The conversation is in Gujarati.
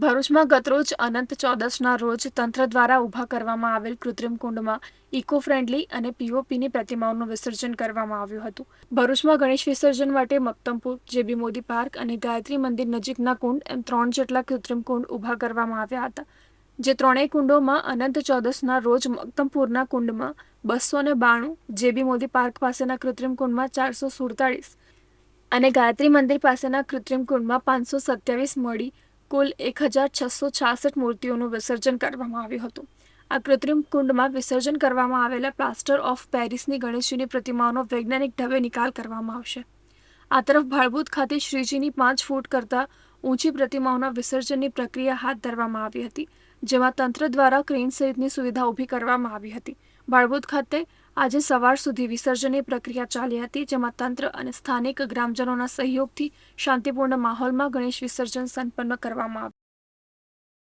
ભરૂચમાં ગતરોજ અનંત ચૌદસના રોજ તંત્ર દ્વારા ઊભા કરવામાં આવેલ કૃત્રિમ કુંડમાં ઇકો ફ્રેન્ડલી અને પીઓપીની પ્રતિમાઓનું વિસર્જન કરવામાં આવ્યું હતું. ભરૂચમાં ગણેશ વિસર્જન માટે મક્તમપુર, જેબી મોદી પાર્ક અને ગાયત્રી મંદિર નજીકના કુંડ એમ ત્રણ જેટલા કૃત્રિમ કુંડ ઊભા કરવામાં આવ્યા હતા. જે ત્રણેય કુંડોમાં અનંત ચૌદસના રોજ મક્તમપુરના કુંડમાં બસો ને બાણું, જેબી મોદી પાર્ક પાસેના કૃત્રિમ કુંડમાં ચારસો સુડતાળીસ અને ગાયત્રી મંદિર પાસેના કૃત્રિમ કુંડમાં પાંચસો સત્યાવીસ મળી કુલ એક હજાર છસો છાસઠ મૂર્તિઓનું વિસર્જન કરવામાં આવ્યું હતું. આ કૃત્રિમ કુંડમાં વિસર્જન કરવામાં આવેલા પ્લાસ્ટર ઓફ પેરિસની ગણેશજીની પ્રતિમાઓનો વૈજ્ઞાનિક ઢબે નિકાલ કરવામાં આવશે. આ તરફ ભાળભૂત ખાતે શ્રીજીની પાંચ ફૂટ કરતાં ઊંચી પ્રતિમાઓના વિસર્જનની પ્રક્રિયા હાથ ધરવામાં આવી હતી. જેમાં તંત્ર દ્વારા ક્રેન સહિતની સુવિધા ઊભી કરવામાં આવી હતી. ભાળભૂત ખાતે આજે સવાર સુધી વિસર્જનની પ્રક્રિયા ચાલી હતી, જેમાં તંત્ર અને સ્થાનિક ગ્રામજનોના સહયોગથી શાંતિપૂર્ણ માહોલમાં ગણેશ વિસર્જન સંપન્ન કરવામાં આવ્યું.